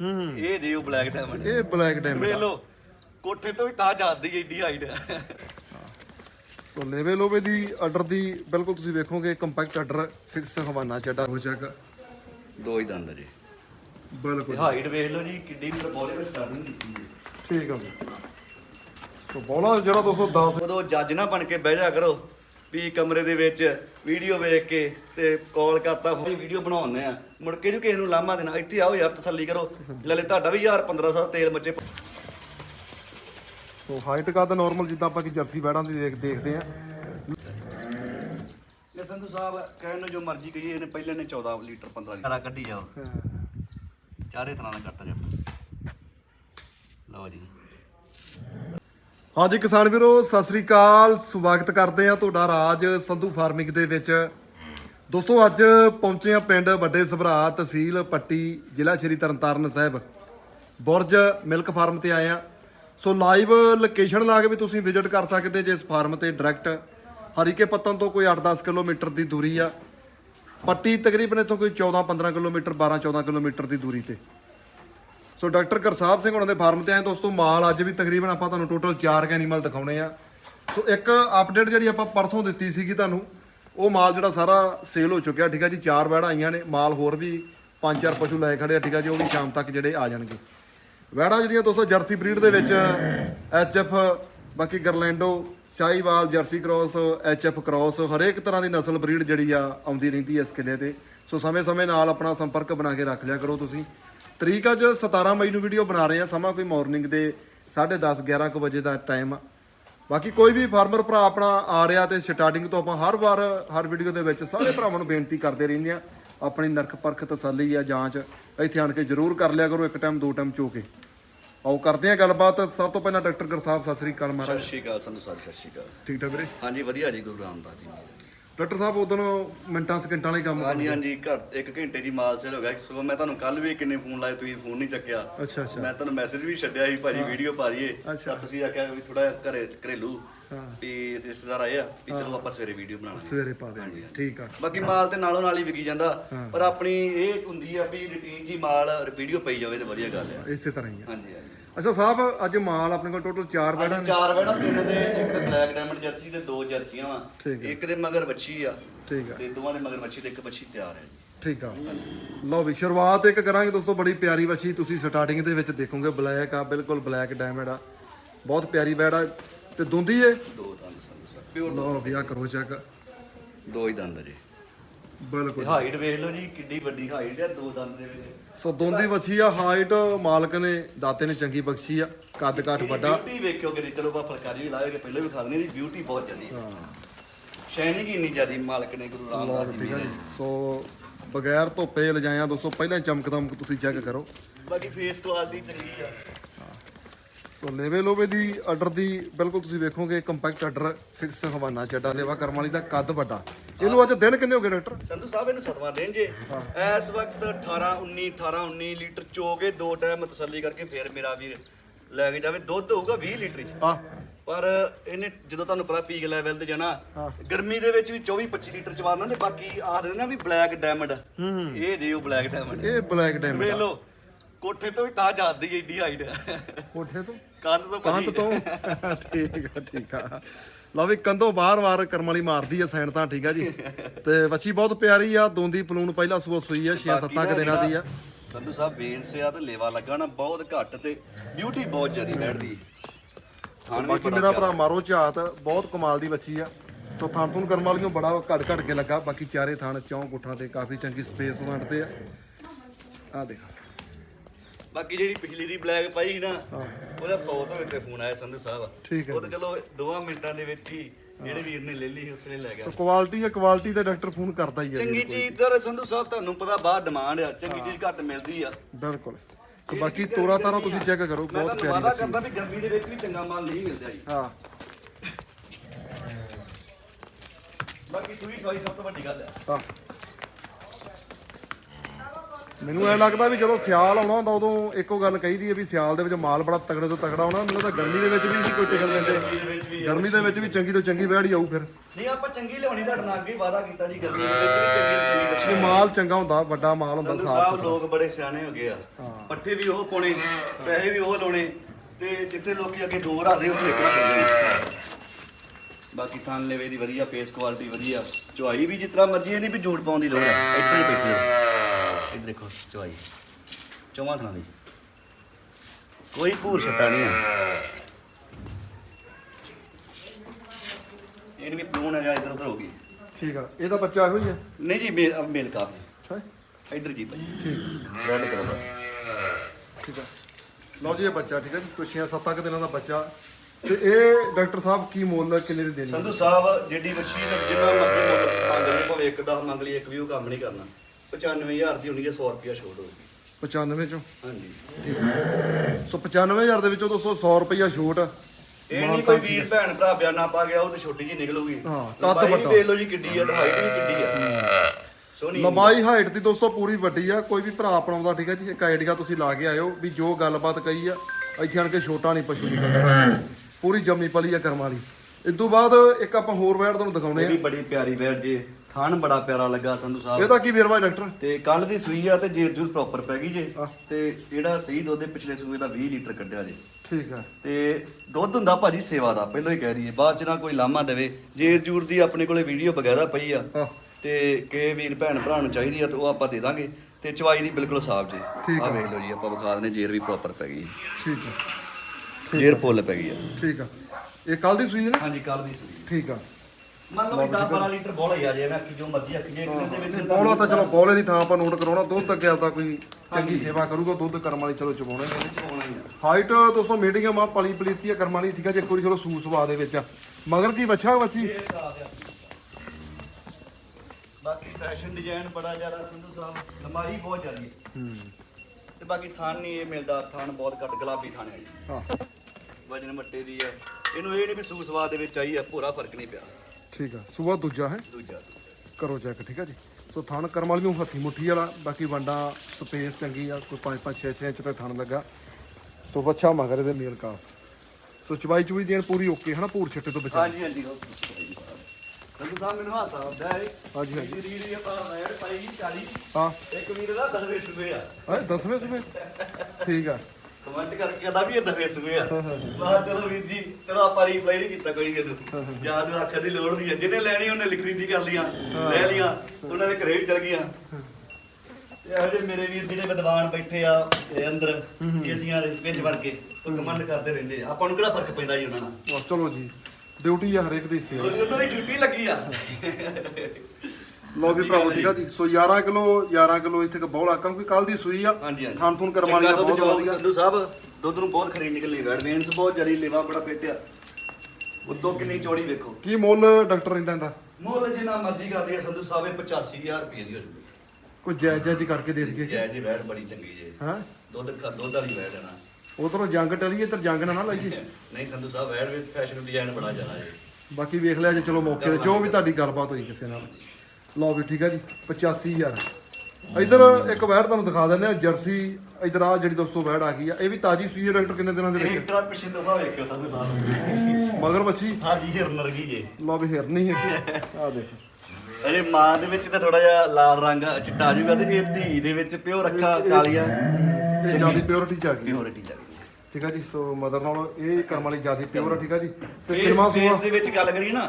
ਹੂੰ। ਇਹ ਜੇ ਉਹ ਬਲੈਕ ਡਾਇਮੰਡ ਇਹ ਬਲੈਕ ਵੇਖ ਡਾਇਮੰਡ ਲਓ ਕੋਠੇ ਤੋਂ ਵੀ ਤਾਂ ਜਾਂਦੀ ਹੈ ਏਡੀ ਹਾਈਟ ਸੋ ਲੈਵੇ ਲੋਵੇ ਦੀ ਆਰਡਰ ਦੀ ਬਿਲਕੁਲ ਤੁਸੀਂ ਵੇਖੋਗੇ ਕੰਪੈਕਟ ਆਰਡਰ ਫਿਕਸ ਹਵਾਨਾ ਚੱਡਾ ਹੋ ਚੱਕ ਦੋ ਹੀ ਦੰਦ ਜੀ। ਬਿਲਕੁਲ। ਹਾਈਟ ਵੇਖ ਲਓ ਜੀ ਕਿੱਡੀ ਮਤਲਬ ਬੋਲੇ ਵਿੱਚ ਸਟਾਰਟਿੰਗ ਕੀਤੀ ਹੈ। ਠੀਕ ਆ ਸੋ ਬੋਲਾ ਜਿਹੜਾ 210 ਉਦੋਂ ਜੱਜ ਨਾ ਬਣ ਕੇ ਬਹਿ ਜਾ ਕਰੋ ਵੀ ਕਮਰੇ ਦੇ ਵਿੱਚ ਵੀਡੀਓ ਵੇਖ ਕੇ ਤੇ ਕਾਲ ਕਰਤਾ ਹੋਈ ਵੀਡੀਓ ਬਣਾਉਂਦੇ ਆ ਮੁੜ ਕੇ ਜੂ ਕਿਸੇ ਨੂੰ ਲਾਮਾ ਦੇਣਾ। ਇੱਥੇ ਆਓ ਯਾਰ ਤਸੱਲੀ ਕਰੋ। ਲਲੇ ਤੁਹਾਡਾ ਵੀ ਯਾਰ 1500 ਤੇਲ ਮੱਚੇ ਸੋ ਹਾਈਟ ਕਾ ਤਾਂ ਨਾਰਮਲ ਜਿੱਦਾਂ ਆਪਾਂ ਕਿ ਜਰਸੀ ਬੈੜਾਂ ਦੀ ਦੇਖ ਦੇਖਦੇ ਆ ਇਹ ਸੰਧੂ ਸਾਹਿਬ ਕਹਿਣ ਨੂੰ ਜੋ ਮਰਜ਼ੀ ਕਹੀਏ ਇਹਨੇ ਪਹਿਲੇ ਨੇ 14 ਲੀਟਰ 15 ਲੀਟਰ। ਸਾਰਾ ਕੱਢੀ ਜਾਓ। ਚਾਰੇ ਤਰ੍ਹਾਂ ਦਾ ਕਰਤਾ ਜੀ ਲਓ ਜੀ। ਹਾਂਜੀ ਕਿਸਾਨ ਵੀਰੋ, ਸਤਿ ਸ੍ਰੀ ਅਕਾਲ। ਸਵਾਗਤ ਕਰਦੇ ਆ ਤੁਹਾਡਾ ਰਾਜ ਸੰਧੂ ਫਾਰਮਿੰਗ ਦੇ ਵਿੱਚ। ਦੋਸਤੋ, ਅੱਜ ਪਹੁੰਚੇ ਆ ਪਿੰਡ ਵੱਡੇ ਸਭਰਾ ਤਹਿਸੀਲ ਪੱਟੀ, ਜ਼ਿਲ੍ਹਾ ਸ਼੍ਰੀ ਤਰਨਤਾਰਨ ਸਾਹਿਬ। ਬੁਰਜ ਮਿਲਕ ਫਾਰਮ ਤੇ ਆਏ ਆ ਸੋ ਲਾਈਵ ਲੋਕੇਸ਼ਨ ਲਾ ਕੇ ਵੀ ਤੁਸੀਂ ਵਿਜ਼ਿਟ ਕਰ ਸਕਦੇ ਜੇ ਇਸ ਫਾਰਮ ਤੇ ਡਾਇਰੈਕਟ। ਹਰੀਕੇ ਪੱਤਨ ਤੋਂ ਕੋਈ 8-10 ਕਿਲੋਮੀਟਰ ਦੀ ਦੂਰੀ ਆ। ਪੱਟੀ ਤਕਰੀਬਨ ਇੱਥੋਂ ਕੋਈ 14-15 ਕਿਲੋਮੀਟਰ 12-14 ਕਿਲੋਮੀਟਰ ਦੀ ਦੂਰੀ ਤੇ। ਸੋ ਡਾਕਟਰ ਕਰਸਾਬ ਸਿੰਘ ਉਹਨਾਂ ਦੇ ਫਾਰਮ ਤੇ ਆਏ ਦੋਸਤੋ, ਮਾਲ ਅੱਜ ਵੀ ਤਕਰੀਬਨ ਆਪਾਂ ਤੁਹਾਨੂੰ ਟੋਟਲ 4 ਐਨੀਮਲ ਦਿਖਾਉਣੇ ਆ। ਸੋ ਇੱਕ ਅਪਡੇਟ ਜਿਹੜੀ ਆਪਾਂ ਪਰਸੋਂ ਦਿੱਤੀ ਸੀਗੀ ਤੁਹਾਨੂੰ, ਉਹ ਮਾਲ ਜਿਹੜਾ ਸਾਰਾ ਸੇਲ ਹੋ ਚੁੱਕਿਆ, ਠੀਕ ਆ ਜੀ, ਚਾਰ ਵੈੜਾਂ ਆਈਆਂ ਨੇ, ਮਾਲ ਹੋਰ ਵੀ ਪੰਜ ਚਾਰ ਪਸ਼ੂ ਲੈ ਖੜੇ ਆ, ਠੀਕ ਆ ਜੀ, ਉਹ ਵੀ ਸ਼ਾਮ ਤੱਕ ਜਿਹੜੇ ਆ ਜਾਣਗੇ। ਵੈੜਾਂ ਜਿਹੜੀਆਂ ਦੋਸਤੋ, ਜਰਸੀ ਬਰੀਡ ਦੇ ਵਿੱਚ ਐਚਐਫ ਬਾਕੀ Girolando, Sahiwal, Jersey cross HF cross, ਹਰੇਕ ਤਰ੍ਹਾਂ ਦੀ ਨਸਲ ਬਰੀਡ ਜਿਹੜੀ ਆ ਆਉਂਦੀ ਰਹਿੰਦੀ ਹੈ ਇਸ ਕਿਲੇ ਤੇ। ਸੋ ਸਮੇਂ-ਸਮੇਂ ਨਾਲ ਆਪਣਾ ਸੰਪਰਕ ਬਣਾ ਕੇ ਰੱਖ ਲਿਆ ਕਰੋ ਤੁਸੀਂ। ਤਰੀਕ ਅੱਜ 17 ਮਈ ਨੂੰ ਵੀਡੀਓ ਬਣਾ ਰਹੇ ਆ ਸਮਾਂ ਕੋਈ ਮਾਰਨਿੰਗ ਦੇ 10:30 11 ਕੁ ਵਜੇ ਦਾ ਟਾਈਮ ਆ। ਬਾਕੀ ਕੋਈ ਵੀ ਫਾਰਮਰ ਭਰਾ ਆਪਣਾ ਆ ਰਿਹਾ ਤੇ ਸਟਾਰਟਿੰਗ ਤੋਂ ਆਪਾਂ ਹਰ ਵਾਰ ਹਰ ਵੀਡੀਓ ਦੇ ਵਿੱਚ ਸਾਰੇ ਭਰਾਵਾਂ ਨੂੰ ਬੇਨਤੀ ਕਰਦੇ ਰਹਿੰਦੇ ਆ ਆਪਣੀ ਨਰਕ ਪਰਖ ਤਸੱਲੀ ਆ ਜਾਂਚ ਇੱਥੇ ਆਣ ਕੇ ਜ਼ਰੂਰ ਕਰ ਲਿਆ ਕਰੋ ਇੱਕ ਟਾਈਮ ਦੋ ਟਾਈਮ ਚੋ ਕੇ। ਆਓ ਕਰਦੇ ਆ ਗੱਲਬਾਤ। ਸਭ ਤੋਂ ਪਹਿਲਾਂ ਡਾਕਟਰ ਗੁਰਸਾਹਿਬ ਸਤਿ ਸ੍ਰੀ ਅਕਾਲ ਮਹਾਰਾਜ। ਸਤਿ ਸ਼੍ਰੀ ਅਕਾਲ ਸੰਧੂ ਸਾਹਿਬ ਸਤਿ ਸ਼੍ਰੀ ਅਕਾਲ। ਠੀਕ ਠਾਕ ਵੀਰੇ? ਹਾਂਜੀ ਵਧੀਆ ਜੀ ਗੁਰੂ ਰਾਮਦਾਸ ਜੀ। ਡਾਕਟਰ ਸਾਹਿਬ ਉਦੋਂ ਮਿੰਟਾਂ ਸਕਿੰਟਾਂ ਵਾਲੇ ਕੰਮ ਹਾਂਜੀ ਹਾਂਜੀ ਘਰ ਇੱਕ ਘੰਟੇ ਦੀ ਮਾਲ ਸੇਲ ਹੋ ਗਿਆ। ਸੋ ਮੈਂ ਤੁਹਾਨੂੰ ਕੱਲ ਵੀ ਕਿੰਨੇ ਫੋਨ ਲਾਏ ਤੁਸੀਂ ਫੋਨ ਨਹੀਂ ਚੱਕਿਆ। ਅੱਛਾ ਅੱਛਾ। ਮੈਂ ਤੁਹਾਨੂੰ ਮੈਸੇਜ ਵੀ ਛੱਡਿਆ ਸੀ ਭਾਜੀ ਵੀਡੀਓ ਪਾ ਅੱਛਾ। ਪਰ ਤੁਸੀਂ ਆਖਿਆ ਵੀ ਥੋੜਾ ਘਰੇ ਘਰੇਲੂ ਹਾਂ। ਵੀ ਰਿਸ਼ਤੇਦਾਰ ਆਏ ਆ ਵੀ ਚਲੋ ਆਪਾਂ ਸਵੇਰੇ ਵੀਡੀਓ ਬਣਾ ਲਾਂਗੇ ਸਵੇਰੇ ਪਾ ਦੇ ਠੀਕ ਆ। ਬਾਕੀ ਮਾਲ ਤੇ ਨਾਲੋਂ ਨਾਲ ਹੀ ਵਿਕੀ ਜਾਂਦਾ। ਪਰ ਆਪਣੀ ਇਹ ਹੁੰਦੀ ਆ ਵੀ ਰੁਟੀਨ ਜੀ ਮਾਲ ਵੀਡੀਓ ਪਈ ਜਾਵੇ ਤੇ ਵਧੀਆ ਗੱਲ ਆ। ਇਸੇ ਤਰ੍ਹਾਂ ਹੀ ਆ। ਹਾਂਜੀ ਹਾਂਜੀ। ਅੱਛਾ ਸਾਹਿਬ ਅੱਜ ਮਾਲ ਆਪਣੇ ਕੋਲ ਟੋਟਲ 4 ਬੈੜਾਂ ਅੱਜ ਚਾਰ ਵੜਾ ਤਿੰਨ ਦੇ ਇੱਕ ਤੇ ਬਲੈਕ ਡਾਇਮੰਡ ਜਰਸੀ ਤੇ ਦੋ ਜਰਸੀਆਂ ਵਾ। ਠੀਕ ਇੱਕ ਦੇ ਮਗਰ ਬੱਚੀ ਆ ਠੀਕ ਆ। ਤੇ ਦੋਵਾਂ ਦੇ ਮਗਰ ਬੱਚੀ ਤੇ ਇੱਕ ਬੱਚੀ ਤਿਆਰ ਹੈ ਠੀਕ ਆ। ਲਓ ਵੀ ਸ਼ੁਰੂਆਤ ਇੱਕ ਕਰਾਂਗੇ ਦੋਸਤੋ ਬੜੀ ਪਿਆਰੀ ਵੱਛੀ। ਤੁਸੀਂ ਸਟਾਰਟਿੰਗ ਦੇ ਵਿੱਚ ਦੇਖੋਗੇ ਬਲੈਕ ਆ ਬਿਲਕੁਲ ਬਲੈਕ ਡਾਇਮੰਡ ਆ। ਬਹੁਤ ਪਿਆਰੀ ਬੈੜ ਆ। ਤੇ ਦੁੰਦੀ ਏ? ਦੋ ਦੰਦ ਸੰਧੂ ਸਾਹਿਬ ਪਿਓਰ ਲਓ ਵੀ ਆ ਕਰੋ ਚੈੱਕ ਦੋ ਹੀ ਦੰਦ ਜੀ। ਬਿਲਕੁਲ ਹਾਈਟ ਵੇਖ ਲਓ ਜੀ ਕਿੱਡੀ ਵੱਡੀ ਹਾਈਟ ਆ ਦੋ ਦੰਦ ਦੇ ਵਿੱਚ। ਸੋ ਦੋਂਦੀ ਵੱਛੀ ਆ ਹਾਈਟ ਮਾਲਕ ਨੇ ਦਾਤੇ ਨੇ ਚੰਗੀ ਬਖਸ਼ੀ ਆ ਕੱਦ ਕਾਠ ਵੱਡਾ। ਬਿਊਟੀ ਵੇਖਿਓ ਕਿ ਚਲੋ ਬਾ ਫਲਕਾਰੀ ਵੀ ਲਾਏ ਕਿ ਪਹਿਲਾਂ ਵੀ ਖਾ ਦੀ ਬਿਊਟੀ ਬਹੁਤ ਜ਼ਿਆਦੀ ਹੈ। ਸ਼ਾਈਨਿੰਗ ਇੰਨੀ ਜ਼ਿਆਦੀ ਮਾਲਕ ਨੇ ਗੁਰੂ ਰਾਮਦਾਸ ਜੀ ਠੀਕ ਆ ਨੇ। ਜੀ। ਸੋ ਬਗੈਰ ਧੋਪੇ ਲਜਾਇਆ ਦੋਸਤੋ ਪਹਿਲਾਂ ਚਮਕ ਦਮਕ ਤੁਸੀਂ ਚੈੱਕ ਕਰੋ। ਬਾਕੀ ਫੇਸ ਕੁਆਲਿਟੀ ਚੰਗੀ ਆ। ਸੋ ਲੇਵੇ ਲੋਵੇ ਦੀ ਆਰਡਰ ਦੀ ਬਿਲਕੁਲ ਤੁਸੀਂ ਵੇਖੋਗੇ ਕੰਪੈਕਟ ਆਰਡਰ ਫਿਕਸ ਹਵਾਨਾ ਚੱਡਾ ਲੇਵਾ ਕਰਮ ਵਾਲੀ ਦਾ ਕੱਦ ਵੱਡਾ। ਇਹਨੂੰ ਅੱਜ ਦਿਨ ਕਿੰਨੇ ਹੋ ਗਏ ਡਾਕਟਰ ਸੰਧੂ ਸਾਹਿਬ ਇਹਨੂੰ ਸਤਵਾਂ ਦੇਣ ਜੇ। ਇਸ ਵਕਤ 18 19 18 19 ਲੀਟਰ ਚੋ ਕੇ ਦੋ ਟਾਈਮ ਤਸੱਲੀ ਕਰਕੇ ਫੇਰ ਮੇਰਾ ਵੀਰ ਲੈ ਕੇ ਜਾਵੇ। ਦੁੱਧ ਹੋਊਗਾ 20 ਲੀਟਰ ਹੀ। ਆ ਪਰ ਇਹਨੇ ਜਦੋਂ ਤੁਹਾਨੂੰ ਪਤਾ ਪੀਕ ਲੈਵਲ ਤੇ ਜਾਣਾ। ਗਰਮੀ ਦੇ ਵਿੱਚ ਵੀ 24 25 ਲੀਟਰ ਚ ਮਾਰਨਾ ਤੇ ਬਾਕੀ ਆਖ ਦਿੰਦੇ ਨਾ ਵੀ ਬਲੈਕ ਡਾਇਮੰਡ ਹੂੰ ਇਹ ਜੇ ਉਹ ਬਲੈਕ ਡਾਇਮੰਡ ਇਹ ਬਲੈਕ ਵੇਖ ਡਾਇਮੰਡ ਲਓ। ਕੋਠੇ ਤੋਂ ਵੀ ਤਾਂ ਜਾਂਦੀ ਹੈ ਏਡੀ ਹਾਈਟ ਕੋਠੇ ਤੋਂ? ਕੰਧ ਤੋਂ ਕੰਧ ਤੋਂ? ਠੀਕ ਆ ਠੀਕ ਆ। ਲਓ ਵੀ ਕੰਧੋਂ ਬਾਰ-ਬਾਰ ਕਰਮ ਵਾਲੀ ਮਾਰਦੀ ਆ ਸੈਣ ਤਾਂ ਠੀਕ ਆ ਜੀ। ਤੇ ਬੱਚੀ ਬਹੁਤ ਪਿਆਰੀ ਆ ਦੋਂਦੀ ਪਲੂਣ ਪਹਿਲਾ ਸੂਆ ਸੂਈ ਆ 6-7 ਕ ਦਿਨਾਂ ਦੀ ਆ। ਸੰਧੂ ਸਾਹਿਬ ਬੇਨ ਸਿਆ ਤੇ ਲੇਵਾ ਲੱਗਾ ਨਾ ਬਹੁਤ ਘੱਟ ਤੇ ਬਿਊਟੀ ਬਹੁਤ ਜ਼ਿਆਦੀ ਬੈਠਦੀ ਬਾਕੀ ਮੇਰਾ ਭਰਾ ਮਾਰੋ ਝਾਤ ਬਹੁਤ ਕਮਾਲ ਦੀ ਬੱਚੀ ਆ। ਸੋ ਥਾਣ ਥੂਣ ਕਰਮ ਵਾਲੀਆਂ ਬੜਾ ਘੜ ਘੜ ਕੇ ਲੱਗਾ ਬਾਕੀ ਚਾਰੇ ਥਾਣ ਚੌਂ ਗੁੱਠਾਂ ਤੇ ਕਾਫੀ ਚੰਗੀ ਸਪੇਸ ਵੰਡਦੇ ਆ। ਆ ਦੇਖ। ਬਾਕੀ ਜਿਹੜੀ ਪਿਛਲੀ ਦੀ ਬਲੈਕ ਪਾਈ ਸੀ ਨਾ ਹਾਂ। ਉਹਦਾ 100 ਤੋਂ ਉੱਤੇ ਫੋਨ ਆਇਆ ਸੰਧੂ ਸਾਹਿਬ। ਠੀਕ ਹੈ ਉਹ ਤਾਂ ਚਲੋ ਦੋਵਾਂ ਮਿੰਟਾਂ ਦੇ ਵਿੱਚ ਹੀ ਜਿਹੜੇ ਵੀਰ ਨੇ ਲੈ ਲਈ ਉਸਨੇ ਲੈ ਗਿਆ। ਸੋ ਕੁਆਲਿਟੀ ਆ ਕੁਆਲਿਟੀ ਤੇ ਡਾਕਟਰ ਫੋਨ ਕਰਦਾ ਹੀ ਆ ਚੰਗੀ ਚੀਜ਼ ਦਰ ਸੰਧੂ ਸਾਹਿਬ ਤੁਹਾਨੂੰ ਪਤਾ ਬਾਹਰ ਡਿਮਾਂਡ ਆ ਚੰਗੀ ਚੀਜ਼ ਘੱਟ ਮਿਲਦੀ ਆ। ਬਿਲਕੁਲ। ਤੇ ਬਾਕੀ ਤੋਰਾ ਤਾਰਾ ਤੁਸੀਂ ਚੈੱਕ ਕਰੋ ਮੈਂ ਬਹੁਤ ਪਿਆਰੀ ਬੱਚੀ ਕਰਦਾ ਵੀ ਗਰਮੀ ਦੇ ਵਿੱਚ ਵੀ ਚੰਗਾ ਮਾਲ ਨਹੀਂ ਮਿਲਦਾ ਜੀ ਹਾਂ। ਬਾਕੀ ਸੂਈ ਸਵਾਈ ਸਭ ਤੋਂ ਵੱਡੀ ਗੱਲ ਆ। ਹਾਂ। ਮੈਨੂੰ ਐ ਲੱਗਦਾ ਵੀ ਜਦੋਂ ਸਿਆਲ ਆਉਣਾ ਹੁੰਦਾ ਉਦੋਂ ਇੱਕੋ ਗੱਲ ਕਹੀਦੀ ਹੈ ਵੀ ਸਿਆਲ ਦੇ ਵਿੱਚ ਮਾਲ ਬੜਾ ਤਗੜੇ ਤੋਂ ਤਗੜਾ ਆਉਣਾ ਮੈਨੂੰ ਤਾਂ ਗਰਮੀ ਦੇ ਵਿੱਚ ਵੀ ਨਹੀਂ ਕੋਈ ਟਿਕਣ ਦਿੰਦੇ। ਦੇ ਵਿੱਚ ਵੀ ਗਰਮੀ ਦੇ ਵਿੱਚ ਵੀ ਚੰਗੀ ਤੋਂ ਚੰਗੀ ਵਹਿੜ ਹੀ ਆਊ ਫਿਰ। ਨਹੀਂ ਆਪਾਂ ਚੰਗੀ ਲਿਆਉਣੀ ਤੁਹਾਡੇ ਨਾਲ ਅੱਗੇ ਹੀ ਵਾਅਦਾ ਕੀਤਾ ਜੀ ਗਰਮੀ ਦੇ ਵਿੱਚ ਵੀ ਚੰਗੀ ਤੋਂ ਚੰਗੀ ਬੱਚੀ ਮਾਲ ਚੰਗਾ ਹੁੰਦਾ ਵੱਡਾ ਮਾਲ ਹੁੰਦਾ ਸਾਫ਼ ਸਾਹਿਬ ਲੋਕ ਬੜੇ ਸਿਆਣੇ ਹੋ ਗਏ ਆ। ਪੱਠੇ ਵੀ ਉਹ ਪਾਉਣੇ ਪੈਸੇ ਵੀ ਉਹ ਲਾਉਣੇ ਤੇ ਜਿੱਥੇ ਲੋਕੀ ਅੱਗੇ ਦੋ ਰਾਦੇ ਉੱਥੇ ਇੱਕ ਰੱਖਦੇ ਬਾਕੀ ਥਾਂ ਲੈਵੇ ਦੀ ਵਧੀਆ ਫੇਸ ਕੁਆਲਿਟੀ ਵਧੀਆ। ਚੁਆਈ ਵੀ ਤਰ੍ਹਾਂ ਮਰਜ਼ੀ ਨਹੀਂ ਵੀ ਝੂਠ ਪਾਉਣ ਦੀ ਲੋੜ ਹੈ ਇੱਥੇ ਹੀ ਬੈਠੇ ਇਹ ਦੇਖੋ ਚੁਆਈ ਚੌਵਾਂ ਥਾਂ ਦੀ। ਕੋਈ ਭੂਰ ਛੱਟਾ ਨਹੀਂ ਹੈ ਇਹਨੂੰ ਵੀ ਪਲੂਣ ਹੈ ਜਾਂ ਇੱਧਰ ਉੱਧਰ ਹੋ ਗਈ। ਠੀਕ ਆ ਇਹਦਾ ਬੱਚਾ ਇਹੋ ਹੀ ਹੈ ਨਹੀਂ ਜੀ ਮੇਲ ਮੇਲ ਕਾਪ ਹੈਂ? ਇੱਧਰ ਜੀ ਭਾਈ। ਠੀਕ। ਰੈਡ ਕਰੋ ਠੀਕ ਆ। ਲਓ ਜੀ ਇਹ ਬੱਚਾ ਠੀਕ ਹੈ ਜੀ ਕੁਛ 6-7 ਕੁ ਦਿਨਾਂ ਦਾ ਬੱਚਾ। ਤੇ ਇਹ ਡਾਕਟਰ ਸਾਹਿਬ ਕੀ ਮੁੱਲ ਕਿੰਨੇ ਦੇ ਦੇਣੀ ਸੰਧੂ ਸਾਹਿਬ ਜਿਹੜੀ ਦਾ ਜਿੰਨਾ ਮਰਜ਼ੀ ਮੁੱਲ ਮੰਗ ਲਈ ਭਾਵੇਂ ਇੱਕ 10 ਮੰਗ ਲਈ ਇੱਕ ਵੀ ਉਹ ਕੰਮ ਨਹੀਂ ਕਰਨਾ। 95000 ਦੀ ਹੋਣੀ ਹੈ 100 ਰੁਪਿਆ ਛੋੜ ਹੋਊਗੀ। 95 ਚੋਂ? ਹਾਂਜੀ। ਸੋ 95000 ਦੇ ਵਿੱਚੋਂ ਦੋਸਤੋ 100 ਰੁਪਇਆ ਛੋਟ ਇਹ ਨਹੀਂ ਕੋਈ ਵੀਰ ਭੈਣ ਭਰਾ ਬਿਆਨਾ ਪਾ ਗਿਆ ਉਹ ਤੇ ਛੋਟੀ ਜੀ ਨਿਕਲੂਗੀ। ਹਾਂ, ਕੱਦ ਲੰਬਾਈ ਵੀ ਵੱਡਾ। ਵੇਖ ਲਓ ਜੀ ਕਿੱਡੀ ਆ ਤੇ ਹਾਈਟ ਵੀ ਕਿੱਡੀ ਆ। ਸੋਹਣੀ ਲੰਬਾਈ ਹਾਈਟ ਦੀ ਦੋਸਤੋ ਪੂਰੀ ਵੱਡੀ ਆ। ਕੋਈ ਵੀ ਭਰਾ ਅਪਣਾਉਂਦਾ ਠੀਕ ਹੈ ਜੀ ਇੱਕ ਆਈਡੀਆ ਤੁਸੀਂ ਲਾ ਕੇ ਆਇਓ ਵੀ ਜੋ ਗੱਲਬਾਤ ਕਹੀ ਆ ਇੱਥੇ ਆਣ ਕੇ ਛੋਟਾ ਨਹੀਂ ਪਸ਼ੂ ਨਿਕਲਦਾ ਪੂਰੀ ਜੰਮੀ ਪਲੀ ਆ ਕਰਮ ਵਾਲੀ। ਇਸ ਤੋਂ ਬਾਅਦ ਇੱਕ ਆਪਾਂ ਹੋਰ ਵੈੜ ਤੁਹਾਨੂੰ ਦਿਖਾਉਣੇ ਇਹ ਆ ਵੀ ਬੜੀ ਪਿਆਰੀ ਬੈਠ ਜੇ। ਥਣ ਬੜਾ ਪਿਆਰਾ ਲੱਗਾ ਸੰਧੂ ਸਾਹਿਬ। ਇਹਦਾ ਕੀ ਵੇਰਵਾ ਡਾਕਟਰ? ਤੇ ਕੱਲ ਦੀ ਸੂਈ ਆ ਤੇ ਜੇਰ ਜੂਰ ਪ੍ਰੋਪਰ ਪੈ ਗਈ ਜੇ। ਤੇ ਜਿਹੜਾ ਸਹੀ ਦੁੱਧ ਦੇ ਪਿਛਲੇ ਸੂਏ ਦਾ 20 ਲੀਟਰ ਕੱਢਿਆ ਜੇ। ਠੀਕ ਆ। ਤੇ ਦੁੱਧ ਹੁੰਦਾ ਭਾਜੀ ਸੇਵਾ ਦਾ ਪਹਿਲਾਂ ਹੀ ਕਹਿ ਦਈਏ। ਬਾਅਦ ਚ ਨਾ ਕੋਈ ਲਾਮਾ ਦੇਵੇ। ਜੇਰ ਜੂਰ ਦੀ ਆਪਣੇ ਕੋਲੇ ਵੀਡੀਓ ਬਗੈਰਾ ਪਈ ਆ। ਤੇ ਕਿ ਵੀਰ ਭੈਣ ਭਰਾ ਨੂੰ ਚਾਹੀਦੀ ਆ ਤੇ ਉਹ ਆਪਾਂ ਦੇ ਦਾਂਗੇ। ਤੇ ਚਵਾਈ ਦੀ ਬਿਲਕੁਲ ਸਾਫ਼ ਜੀ। ਆ। ਵੇਖ ਲਓ ਜੀ ਆਪਾਂ ਵਿਖਾ ਦਨੇ ਜੇਰ ਵੀ ਪ੍ਰੋਪਰ ਪੈ ਗਈ। ਠੀਕ ਆ। ਜੇਰ ਫੁੱਲ ਪੈ ਗਈ ਆ। ਠੀਕ ਆ। ਇਹ ਕੱਲ ਦੀ ਸੂਈ ਹੈ ਨਾ? ਹਾਂਜੀ ਕੱਲ ਦੀ ਸੂਈ ਠੀਕ ਆ। ਮੰਨ ਲਓ ਕਿ 10 12 ਲੀਟਰ ਬੋਲ ਹੀ ਆ ਜੇ ਮੈਂ ਅੱਖੀ ਜੋ ਮਰਜ਼ੀ ਅੱਖੀ ਜੇ ਇੱਕ ਦਿਨ ਦੇ ਵਿੱਚ ਬੌਲਾ ਤਾਂ ਚਲੋ ਬੌਲੇ ਦੀ ਥਾਂ ਆਪਾਂ ਨੋਟ ਕਰਾਉਣਾ ਦੁੱਧ ਅੱਗੇ ਆਪਦਾ ਕੋਈ ਚੰਗੀ ਸੇਵਾ ਕਰੂਗਾ ਦੁੱਧ ਕਰਮ ਵਾਲੀ ਚਲੋ ਚਵਾਉਣਾ ਹੀ ਹੈ ਹੋਣਾ ਹੀ ਆ। ਹਾਈਟ ਦੋਸਤੋ ਮੀਡੀਅਮ ਆ ਪਲੀ ਪਲੀਤੀ ਆ ਕਰਮ ਵਾਲੀ ਠੀਕ ਆ ਜੇ ਇੱਕ ਵਾਰੀ ਚਲੋ ਸੂ ਸਵਾ ਦੇ ਵਿੱਚ ਆ। ਮਗਰ ਕੀ ਬੱਚਾ ਬੱਚੀ। ਬਾਕੀ ਫੈਸ਼ਨ ਡਿਜ਼ਾਈਨ ਬੜਾ ਜ਼ਿਆਦਾ ਸੰਧੂ ਸਾਹਿਬ ਲੰਬਾਈ ਬਹੁਤ ਜ਼ਿਆਦੀ ਹੈ। ਹੂੰ। ਤੇ ਬਾਕੀ ਥਾਨ ਨਹੀਂ ਇਹ ਮਿਲਦਾ ਥਾਨ ਬਹੁਤ ਘੱਟ ਗੁਲਾਬੀ ਥਾਨ ਹੈ ਹਾਂ। ਵਜਨ ਮੱਟੇ ਦੀ ਹੈ। ਇਹਨੂੰ ਇਹ ਨਹੀਂ ਵੀ ਸਵਾਦ ਦੇ ਵਿੱਚ ਆਈ ਹੈ ਪੂਰਾ ਫ਼ਰਕ ਨਹੀਂ ਪਿਆ। ਠੀਕ ਆ ਸੂਆ ਦੂਜਾ ਹੈ। ਦੂਜਾ। ਕਰੋ ਚੈੱਕ ਠੀਕ ਆ ਜੀ। ਸੋ ਥਣ ਕਰਮ ਵਾਲੀ ਨੂੰ ਹੱਥੀ ਮੁੱਠੀ ਵਾਲਾ ਬਾਕੀ ਵੰਡਾ ਸਪੇਸ ਚੰਗੀ ਆ ਕੋਈ 5 5 6 6 ਇੰਚ ਤੇ ਥਣ ਲੱਗਾ। ਸੋ ਬੱਚਾ ਮਗਰ ਇਹਦੇ ਮੇਲ ਕਾ ਸੋ ਚਵਾਈ ਚੁਈ ਦੇਣ ਪੂਰੀ ਓਕੇ ਹਨਾ ਪੂਰ ਛੱਟੇ ਤੋਂ ਬਚਾ ਹਾਂਜੀ ਹਾਂਜੀ ਸੰਧੂ ਸਾਹਿਬ ਮੈਨੂੰ ਹਾਸਾ ਆਉਂਦਾ ਹੈ ਹਾਂਜੀ, ਹਾਂਜੀ। ਰੀੜ ਦੀ ਆਪਾਂ ਵੈਰ ਪਾਈ ਸੀ 40 ਹਾਂ। ਇੱਕ ਵੀਰ ਦਾ 10ਵੇਂ ਸੂਏ ਆ। ਹੈ ਦਸਵੇਂ ਸੂਬੇ? ਠੀਕ ਆ। ਕਮੈਂਟ ਕਰਕੇ ਕਹਿੰਦਾ ਵੀ ਇਹ 10ਵੇਂ ਸੂਏ ਆ। ਵਾਹ ਚਲੋ ਵੀਰ ਜੀ ਚਲੋ ਆਪਾਂ ਰੀਪਲਾਈ ਨਹੀਂ ਕੀਤਾ ਕੋਈ ਇਹਨੂੰ। ਯਾਦ ਰੱਖਣ ਦੀ ਲੋੜ ਨਹੀਂ ਹੈ। ਜਿਹਨੇ ਲੈਣੀ ਉਹਨੇ ਲਿਖ ਖਰੀਦੀ ਕਰ ਲੀਆਂ ਲੈ ਲੀਆਂ ਉਹਨਾਂ ਦੇ ਘਰੇ ਵੀ ਚਲ ਗਈਆਂ। ਇਹੋ ਜਿਹੇ ਮੇਰੇ ਵੀਰ ਜਿਹੜੇ ਵਿਦਵਾਨ ਬੈਠੇ ਆ ਇਹ ਅੰਦਰ ਏਸੀਆਂ ਦੇ ਵਿੱਚ ਵੜ ਕੇ ਉਹ ਕਮੈਂਟ ਕਰਦੇ ਰਹਿੰਦੇ ਆ। ਆਪਾਂ ਨੂੰ ਕਿਹੜਾ ਫ਼ਰਕ ਪੈਂਦਾ ਜੀ ਉਹਨਾਂ ਨਾਲ? ਚਲੋ ਜੀ ਡਿਊਟੀ ਆ ਹਰੇਕ ਦੀ ਸੇਵਾ। ਉਹਨਾਂ ਦੀ ਡਿਊਟੀ ਲੱਗੀ ਆ। ਲੋ ਵੀ ਭਰਾਵੋ ਠੀਕ ਆ ਜੀ। ਸੋ 11 ਕਿਲੋ 11 ਕਿਲੋ ਇੱਥੇ ਕ ਬੌਲਾ ਕਿਉਂਕਿ ਕੱਲ ਦੀ ਸੂਈ ਆ। ਹਾਂਜੀ ਹਾਂਜੀ। ਥਣ ਥੁਣ ਚੰਗਾ ਦਾ ਬਹੁਤ ਵਧੀਆ। ਸੰਧੂ ਸਾਹਿਬ ਦੁੱਧ ਨੂੰ ਬਹੁਤ ਖਰੀਦ ਨਿਕਲੀ ਵੈਡ ਮੇਨਸ ਬਹੁਤ ਜਰੀ ਲੇਵਾ ਬੜਾ ਪੇਟਿਆ ਉਦੋਂ ਕਿੰਨੀ ਚੌੜੀ ਵੇਖੋ। ਕੀ ਮੁੱਲ ਡਾਕਟਰ ਰਹਿੰਦਾ ਇਹਦਾ? ਮੁੱਲ ਜਿੰਨਾ ਮਰਜ਼ੀ ਕਰਦੇ ਆ ਸੰਧੂ ਸਾਹਿਬ ਇਹ 85000 ਰੁਪਏ ਦੀ ਹੋ ਜੂਗੀ। ਕੋਈ ਜਾਇਜ਼ ਜਾਇਜ਼ ਕਰਕੇ ਦੇ ਦਈਏ। ਜੈ ਜੀ ਵੈਡ ਬੜੀ ਚੰਗੀ ਜੇ। ਹਾਂ? ਦੁੱਧ ਦੁੱਧ ਵਾਲੀ ਵੈਡ ਨਾ। ਉਧਰੋਂ ਜੰਗ ਟਲੀ ਇੱਧਰ ਜੰਗ ਨਾ ਨਾ ਲਾਈਏ। ਨਹੀਂ ਸੰਧੂ ਸਾਹਿਬ ਵੈਡ ਵਿੱਚ ਫੈਸ਼ਨ ਡਿਜ਼ਾਈਨ ਬੜਾ ਜ਼ਿਆਦਾ ਹੈ ਬਾਕੀ ਵੇਖ ਲਿਆ ਜੇ ਚਲੋ ਮੌਕੇ ਤੇ। ਜੋ ਵੀ ਤੁਹਾਡੀ ਗੱਲਬਾਤ ਹੋਈ ਕਿਸੇ ਨਾਲ। ਲਓ ਵੀ ਠੀਕ ਆ ਜੀ 85000 ਇਧਰ ਇੱਕ ਵੈੜ ਤੁਹਾਨੂੰ ਦਿਖਾ ਦਿੰਦੇ ਆ ਜਰਸੀ ਇਧਰ ਆ ਜਿਹੜੀ ਦੋਸਤੋ ਵੈੜ ਆ ਗਈ ਆ ਇਹ ਵੀ ਤਾਜੀ ਸੂਈ ਹੈ ਡਾਕਟਰ ਕਿੰਨੇ ਦਿਨਾਂ ਦੇ ਵਿੱਚ? ਟਰੱਕ ਪਿੱਛੇ ਦਫਾ ਵੇਖਿਓ ਸੰਧੂ ਸਾਹਿਬ ਮਗਰ ਬੱਚੀ ਹਾਂਜੀ ਹਿਰਨ ਵਰਗੀ ਜੇ ਲਓ ਵੀ ਹਿਰਨੀ ਹੈ ਆ ਦੇਖ। ਅਰੇ ਮਾਂ ਦੇ ਵਿੱਚ ਤਾਂ ਥੋੜਾ ਜਿਹਾ ਲਾਲ ਰੰਗ ਚਿੱਟਾ ਆ ਜਾਊਗਾ ਤੇ ਇਹ ਧੀ ਦੇ ਵਿੱਚ ਪਿਓ ਰੱਖਾ ਕਾਲੀਆ। ਜਿਆਦੀ ਪਿਓਰਿਟੀ ਚ ਆ ਗਈ। ਪਿਓਰਿਟੀ ਠੀਕ ਆ ਜੀ ਸੋ ਮਦਰ ਨਾਲ ਇਹ ਕਰਮ ਵਾਲੀ ਜਿਆਦੀ ਪਿਓਰ ਆ ਠੀਕ ਆ ਜੀ। ਤੇ ਫੇਸ ਕਿਰਮਾ ਫੇਸ ਸੂਆ ਦੇ ਵਿੱਚ ਗੱਲ ਕਰੀਏ ਨਾ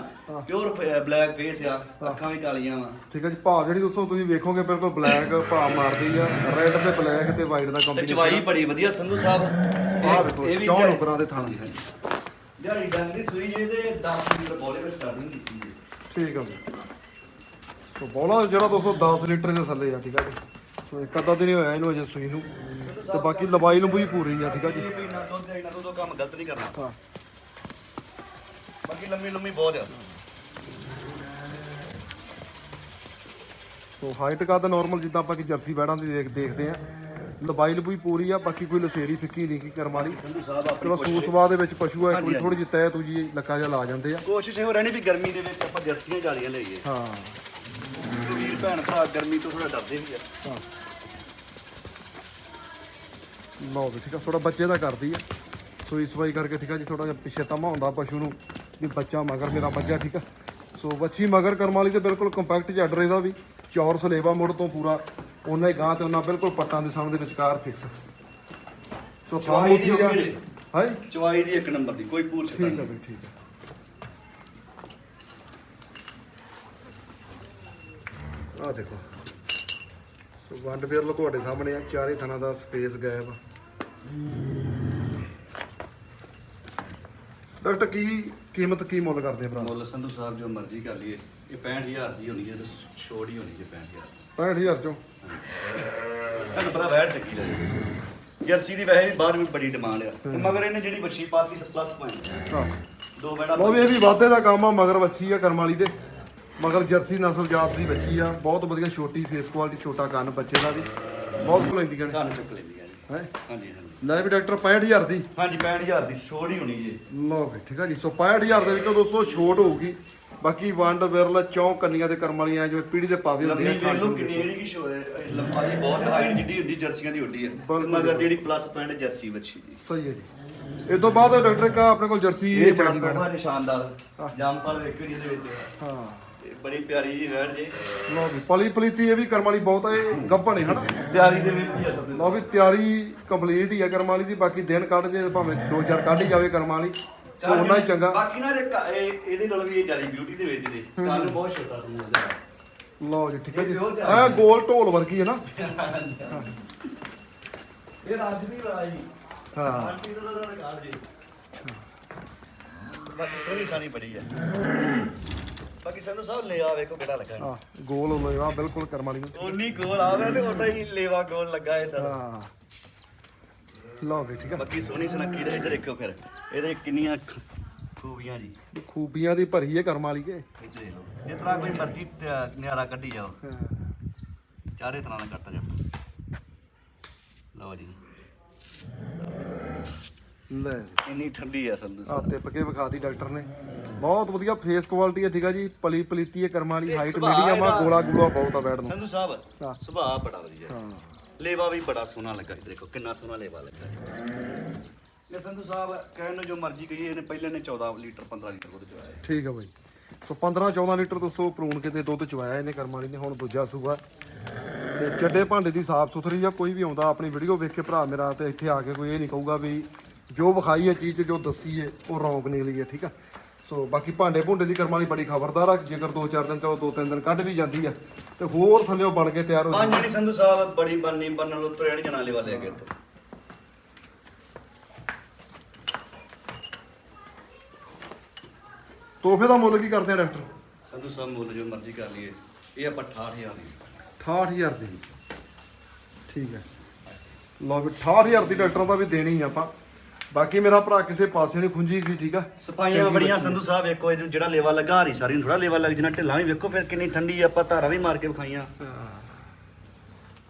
ਪਿਓਰ ਬਲੈਕ ਫੇਸ ਆ ਅੱਖਾਂ ਵੀ ਕਾਲੀਆਂ ਵਾ। ਠੀਕ ਆ ਜੀ ਭਾਅ ਜਿਹੜੀ ਦੋਸਤੋ ਤੁਸੀਂ ਵੇਖੋਗੇ ਬਿਲਕੁਲ ਬਲੈਕ ਭਾਅ ਮਾਰਦੀ ਆ ਰੈੱਡ ਤੇ ਬਲੈਕ ਤੇ ਵਾਈਟ ਦਾ ਤੇ ਕੰਬੀਨੇਸ਼ਨ ਚਵਾਈ ਬੜੀ ਵਧੀਆ ਸੰਧੂ ਸਾਹਿਬ। ਵੇਖੋ ਇਹ ਵੀ ਚੌਂ ਦਿਹਾੜੀ- ਨੁਕਰਾਂ ਦੇ ਥਾਣ ਦਿਹਾੜੀ ਡੰਗ ਦੀ ਸੂਈ ਜਿਹਦੇ 10 ਲੀਟਰ ਬੋਲੇ ਵਿੱਚ ਸਟਾਰਟਿੰਗ ਕੀਤੀ ਜੀ ਠੀਕ ਆ ਜੀ। ਸੋ ਬੋਲਾ ਜਿਹੜਾ ਦੋਸਤੋ 10 ਲੀਟਰ ਦੇ ਥੱਲੇ ਆ ਠੀਕ ਆ ਜੀ। ਸੋ ਇੱਕ ਅੱਧਾ ਦਿਨ ਹੀ ਹੋਇਆ ਇਹਨੂੰ ਅਜੇ ਸੂਈ ਨੂੰ। ਤੇ ਬਾਕੀ ਲੰਬਾਈ ਲੰਬੂਈ ਪੂਰੀ ਆ ਠੀਕ ਆ ਜੀ। ਇਹ ਵੀ ਨਾ ਦੁੱਧ ਦੇਣਾ ਦੁੱਧ ਕੰਮ ਗਲਤ ਨਹੀਂ ਕਰਨਾ ਹਾਂ ਬਾਕੀ ਲੰਮੀ ਲੰਮੀ ਬਹੁਤ ਆ। ਸੋ ਹਾਈਟ ਕਾ ਤਾਂ ਨਾਰਮਲ ਜਿੱਦਾਂ ਆਪਾਂ ਕਿ ਜਰਸੀ ਬੈੜਾਂ ਦੀ ਦੇਖ ਦੇਖਦੇ ਆ। ਲੰਬਾਈ ਲੰਬੂਈ ਪੂਰੀ ਆ ਬਾਕੀ ਕੋਈ ਲਸੇਰੀ ਫਿੱਕੀ ਨਹੀਂ ਕੀ ਕਰਮ ਵਾਲੀ। ਸੰਧੂ ਸਾਹਿਬ ਆਪਣੀ ਚਲੋ ਸੂਸਵਾ ਦੇ ਵਿੱਚ ਪਸ਼ੂ ਆ ਵਾਰੀ ਥੋੜੀ ਜਿਹੀ ਤੈ ਤੂੰ ਜੀ ਲੱਕਾ ਜਿਹਾ ਲਾ ਜਾਂਦੇ ਆ। ਕੋਸ਼ਿਸ਼ ਇਹੋ ਰਹਿਣੀ ਵੀ ਗਰਮੀ ਦੇ ਵਿੱਚ ਆਪਾਂ ਜਰਸੀਆਂ ਜਾਲੀਆਂ ਲਈਏ। ਹਾਂ। ਭੈਣ ਭਰਾ ਗਰਮੀ ਤੋਂ ਥੋੜਾ ਡਰਦੇ ਵੀ ਆ। ਹਾਂ। ਲਓ ਵੀ ਠੀਕ ਆ ਥੋੜਾ ਬੱਚੇ ਦਾ ਕਰਦੀ ਆ। ਸੂਈ ਸਵਾਈ ਕਰਕੇ ਠੀਕ ਆ ਜੀ ਥੋੜਾ ਜਿਹਾ ਪਿੱਛੇ ਤਮਾ ਹੁੰਦਾ ਪਸ਼ੂ ਨੂੰ ਵੀ ਬੱਚਾ ਮਗਰ ਮੇਰਾ ਬੱਚਾ ਠੀਕ ਆ। ਸੋ ਬੱਚੀ ਮਗਰ ਕਰਮ ਵਾਲੀ ਤੇ ਬਿਲਕੁਲ ਕੰਪੈਕਟ ਜੱਡਰ ਇਹਦਾ ਵੀ ਚੌਰ ਸਲੇਵਾ ਮੁੜ ਤੋਂ ਪੂਰਾ ਉਹਨਾਂ ਹੀ ਗਾਂ ਤੇ ਉਹਨਾਂ ਬਿਲਕੁਲ ਪੱਟਾਂ ਦੇ ਸਾਹਮਣੇ ਦੇ ਵਿਚਕਾਰ ਫਿਕਸ। ਸੋ ਚਵਾਈ ਦੀ ਆ। ਜੀ। ਚਵਾਈ ਦੀ ਇੱਕ ਨੰਬਰ ਦੀ ਕੋਈ ਪੂਰ ਛੱਡਾ ਠੀਕ ਆ ਬਈ ਠੀਕ ਆ। ਆ ਦੇਖੋ। ਸੋ ਵੰਡ ਵੇਰਲ ਤੁਹਾਡੇ ਸਾਹਮਣੇ ਆ ਚਾਰੇ ਥਾਂ ਦਾ ਸਪੇਸ ਗਾਇਬ ਡਾਕਟਰ ਕੀ ਕੀਮਤ ਕੀ ਮੁੱਲ ਕਰਦੇ ਆ ਭਰਾ? ਮੁੱਲ ਸੰਧੂ ਸਾਹਿਬ ਜੋ ਮਰਜ਼ੀ ਕਰ ਲਈਏ। ਇਹ 65000 ਦੀ ਹੋਣੀ ਹੈ ਤੇ ਛੋੜ ਹੀ ਹੋਣੀ ਹੈ 65000 65000 ਚੋਂ? ਤੁਹਾਨੂੰ ਪਤਾ ਵੈਟ ਚੱਕੀ ਜੀ। ਜਰਸੀ ਦੀ ਵੈਸੇ ਵੀ ਬਾਹਰ ਵੀ ਬੜੀ ਡਿਮਾਂਡ ਆ। ਤੇ ਮਗਰ ਇਹਨੇ ਜਿਹੜੀ ਬੱਚੀ ਪਾਤੀ ਪਲੱਸ ਪੁਆਇੰਟ ਹਾਂ। ਦੋ ਬੈੜਾ ਲੋ ਵੀ ਇਹ ਵੀ ਵਾਧੇ ਦਾ ਕੰਮ ਆ ਮਗਰ ਵੱਛੀ ਆ ਕਰਮ ਵਾਲੀ ਦੇ। ਮਗਰ ਜਰਸੀ ਨਸਲ ਜਾਤ ਦੀ ਵੱਛੀ ਆ। ਬਹੁਤ ਵਧੀਆ ਛੋਟੀ ਫੇਸ ਕੁਆਲਿਟੀ ਛੋਟਾ ਕੰਨ ਬੱਚੇ ਦਾ ਵੀ। ਬਹੁਤ ਲੈਂਦੀਆਂ ਨੇ ਤੁਹਾਨੂੰ ਚੁੱਕ ਲੈਂਦੀ ਆ ਜੀ ਹੈ? ਹਾਂਜੀ ਹਾਂਜੀ। ਲੈ ਵੀ ਡਾਕਟਰ 65000 ਦੀ। ਹਾਂਜੀ 65000 ਦੀ ਛੋੜ ਹੀ ਹੋਣੀ ਜੀ। ਲਓ ਵੀ ਠੀਕ ਆ ਜੀ। ਸੋ 65000 ਦੇ ਵਿੱਚੋਂ ਦੋਸਤੋ ਛੋਟ ਹੋਊਗੀ। ਬਾਕੀ ਵੰਡ ਵਿਰਲ ਚੌਂ ਕੰਨੀਆਂ ਦੇ ਕਰਮ ਵਾਲੀਆਂ ਜਿਵੇਂ ਪੀੜੀ ਦੇ ਪਾਵੇ ਹੁੰਦੇ ਲੰਮੀ ਆ ਵੇਖ ਲਓ ਕਿੰਨੀ ਜਿਹੜੀ ਕਿ ਸ਼ੋਰ ਹੈ ਲੰਬਾਈ ਬਹੁਤ ਹਾਈਟ ਜਿੱਡੀ ਹੁੰਦੀ ਜਰਸੀਆਂ ਦੀ ਉੱਡੀ ਹੈ। ਬਿਲਕੁਲ। ਮਗਰ ਜਿਹੜੀ ਪਲੱਸ ਪੁਆਇੰਟ ਜਰਸੀ ਬੱਚੀ ਜੀ ਸਹੀ ਹੈ ਜੀ। ਇਹ ਤੋਂ ਬਾਅਦ ਡਾਕਟਰ ਕਾ ਆਪਣੇ ਕੋਲ ਜਰਸੀ ਇਹ ਬੜੀ ਬੜੀ ਪੈਣਾ। ਬਹੁਤ ਸ਼ਾਨਦਾਰ ਜੰਪਲ ਵੇਖੋ ਜੀ ਇਹਦੇ ਵਿੱਚ। ਹਾਂ। ਤੇ ਬੜੀ ਪਿਆਰੀ ਜੀ ਵੈੜ ਜੇ। ਲਓ ਵੀ ਪਲੀ ਪਲੀਤੀ ਇਹ ਵੀ ਕਰਮ ਵਾਲੀ ਬਹੁਤ ਆ ਇਹ ਗੱਭਣ ਹੈ ਹਨਾ? ਤਿਆਰੀ ਦੇ ਵਿੱਚ ਹੀ ਆ ਸਭ ਲਓ ਵੀ ਤਿਆਰੀ ਕੰਪਲੀਟ ਹੀ ਆ ਕਰਮ ਵਾਲੀ ਦੀ ਬਾਕੀ ਦਿਨ ਕੱਢ ਜੇ ਭਾਵੇਂ ਦੋ ਚਾਰ ਕੱਢ ਹੀ ਜਾਵੇ ਕਰਮ ਵਾਲੀ ਸੋ ਉਹਨਾਂ ਹੀ ਚੰਗਾ। ਬਾਕੀ ਨਾ ਜੇ ਕ- ਇਹ ਇਹਦੇ ਨਾਲ ਵੀ ਇਹ ਜ਼ਿਆਦਾ ਬਿਊਟੀ ਦੇ ਵਿੱਚ ਜੀ ਕੰਨ ਬਹੁਤ ਛੋਟਾ ਸਮਝਦਾ ਲਓ ਜੀ ਠੀਕ ਹੈ ਜੀ। ਇਹ ਗੋਲ ਢੋਲ ਵਰਗੀ ਹੈ ਨਾ। ਇਹ ਰਾਜ ਦੀ ਲੜਾਈ। ਹਾਂ। ਆਂਟੀ ਦਾ ਦਾ ਰਿਕਾਰਡ ਜੀ। ਬਾਕੀ ਸੋਹਣੀ ਸਾਨੀ ਬੜੀ ਹੈ ਬਾਕੀ ਸਾਨੂੰ ਸਭ ਲੈ ਆ ਵੇਖੋ ਕਿਹੜਾ ਲੱਗਾ ਆ ਗੋਲ ਹੋਇਆ ਬਿਲਕੁਲ ਕਰਮ ਵਾਲੀ। ਨੂੰ ਉਨੀ ਗੋਲ ਆਵੇ ਤੇ ਉਦਾਂ ਹੀ ਲੇਵਾ ਗੋਲ ਲੱਗਾ ਇਹ ਤਾਂ ਹਾਂ। ਲਓ ਵੀ ਠੀਕ ਆ ਬਾਕੀ ਸੋਹਣੀ ਸੁਨੱਖੀ ਦਾ ਇੱਧਰ ਦੇਖੋ ਫਿਰ। ਇਹਦੇ ਕਿੰਨੀਆਂ ਖ- ਖੂਬੀਆਂ ਜੀ। ਖੂਬੀਆਂ ਦੀ ਭਰੀ ਹੈ ਕਰਮ ਵਾਲੀ ਕੇ। ਇੱਧਰ ਦੇਖ ਲਓ। ਇਹ ਤਰ੍ਹਾਂ ਕੋਈ ਮਰਜ਼ੀ ਤੇ ਨਿਆਰਾ ਕੱਢੀ ਜਾਓ। ਹਾਂ। ਚਾਰੇ ਤਰ੍ਹਾਂ ਦਾ ਕੱਟਾ ਜਾਓ। ਲਓ ਜੀ। ਲੈ। ਇੰਨੀ ਠੰਡੀ ਆ ਸੰਧੂ ਆ ਟਿਪ ਕੇ ਵਿਖਾਤੀ ਡਾਕਟਰ ਨੇ। ਬਹੁਤ ਵਧੀਆ ਫੇਸ ਕੁਆਲਿਟੀ ਹੈ ਠੀਕ ਆ ਜੀ। ਪਲੀ ਪਲੀਤੀ ਹੈ ਕਰਮ ਵਾਲੀ ਹਾਈਟ ਸੁਭਾਅ ਮੀਡੀਅਮ ਆ ਇਹਦਾ- ਗੋਲਾ ਗੋਲਾ ਬਹੁਤ ਆ ਬੈਠ ਨੂੰ। ਸੰਧੂ ਸਾਹਿਬ ਹਾਂ। ਸੁਭਾਅ ਬੜਾ ਵਧੀਆ ਹਾਂ। ਲੇਵਾ ਵੀ ਬੜਾ ਸੋਹਣਾ ਲੱਗਾ ਇੱਧਰ ਦੇਖੋ ਕਿੰਨਾ ਸੋਹਣਾ ਲੇਵਾ ਲੱਗਾ ਇਹ ਸੰਧੂ ਸਾਹਿਬ ਕਹਿਣ ਨੂੰ ਜੋ ਮਰਜ਼ੀ ਕਹੀਏ ਇਹਨੇ ਪਹਿਲੇ ਨੇ 14 ਲੀਟਰ 15 ਲੀਟਰ ਦੁੱਧ ਚਵਾਇਆ ਹੈ। ਠੀਕ ਆ ਬਾਈ। ਸੋ 15 14 ਲੀਟਰ ਦੋਸਤੋ ਪ੍ਰੂਨ ਕਿਤੇ ਦੁੱਧ ਚਵਾਇਆ ਇਹਨੇ ਕਰਮ ਵਾਲੀ ਨੇ ਹੁਣ ਦੂਜਾ ਸੂਆ। ਤੇ ਚੱਡੇ ਭਾਂਡੇ ਦੀ ਸਾਫ਼ ਸੁਥਰੀ ਆ ਕੋਈ ਵੀ ਆਉਂਦਾ ਆਪਣੀ ਵੀਡੀਓ ਵੇਖ ਕੇ ਭਰਾ ਮੇਰਾ ਤੇ ਇੱਥੇ ਆ ਕੇ ਕੋਈ ਇਹ ਨਹੀਂ ਕਹੂਗਾ ਵੀ ਜੋ ਵਿਖਾਈ ਹੈ ਚੀਜ਼ ਜੋ ਦੱਸੀ ਹੈ ਉਹ ਰੌਂਗ ਨਿਕਲੀ ਹੈ ਠੀਕ ਆ? ਸੋ ਬਾਕੀ ਭਾਂਡੇ ਭੁੰਡੇ ਦੀ ਕਰਮ ਵਾਲੀ ਬੜੀ ਖਬਰਦਾਰ ਆ। ਜੇਕਰ 2-4 ਦਿਨ ਚਲੋ 2-3 ਦਿਨ ਕੱਢ ਵੀ ਜਾਂਦੀ ਆ ਤੇ ਹੋਰ ਥੱਲੇੋਂ ਬਣ ਕੇ ਤਿਆਰ ਹੋ ਜਾਂਦੀ ਜਿਹੜੀ ਸੰਧੂ ਸਾਹਿਬ ਬੜੀ ਬੰਨੀ ਬੰਨਣ ਨੂੰ ਤੁਰਿਆ ਨੀ ਜਾਣਾ ਲੈ ਕੇ ਇੱਥੋਂ। ਤੋਹਫੇ ਦਾ ਮੁੱਲ ਕੀ ਕਰਦੇ ਆ ਡਾਕਟਰ? ਸੰਧੂ ਸਾਹਿਬ ਮੁੱਲ ਜੋ ਮਰਜ਼ੀ ਕਰ ਲਈਏ। ਇਹ ਆਪਾਂ 68000 ਦੀ। 68000 ਦੀ। ਠੀਕ ਹੈ। ਲਓ ਵੀ 68000 ਦੀ ਡਾਕਟਰਾਂ ਦਾ ਵੀ ਦੇਣੀ ਆ ਆਪਾਂ। ਬਾਕੀ ਮੇਰਾ ਭਰਾ ਕਿਸੇ ਪਾਸੇ ਨਹੀਂ ਖੁੰਝੀ ਗਈ ਠੀਕ ਆ? ਸਪਾਈਆਂ ਚੰਗੀ ਬੜੀਆਂ ਬੱਚੀ ਸੰਧੂ ਸਾਹਿਬ ਵੇਖੋ ਇਹ ਜਿਹੜਾ ਲੇਵਾ ਲੱਗਾ ਹਰੀ ਸਾਰੀ ਨੂੰ ਥੋੜਾ ਲੇਵਾ ਲੱਗ ਜਣਾ ਢਿੱਲਾਂ ਵੀ ਵੇਖੋ ਫਿਰ ਕਿੰਨੀ ਠੰਡੀ ਆ, ਆਪਾਂ ਧਾਰਾ ਵੀ ਮਾਰ ਕੇ ਵਿਖਾਈਆਂ।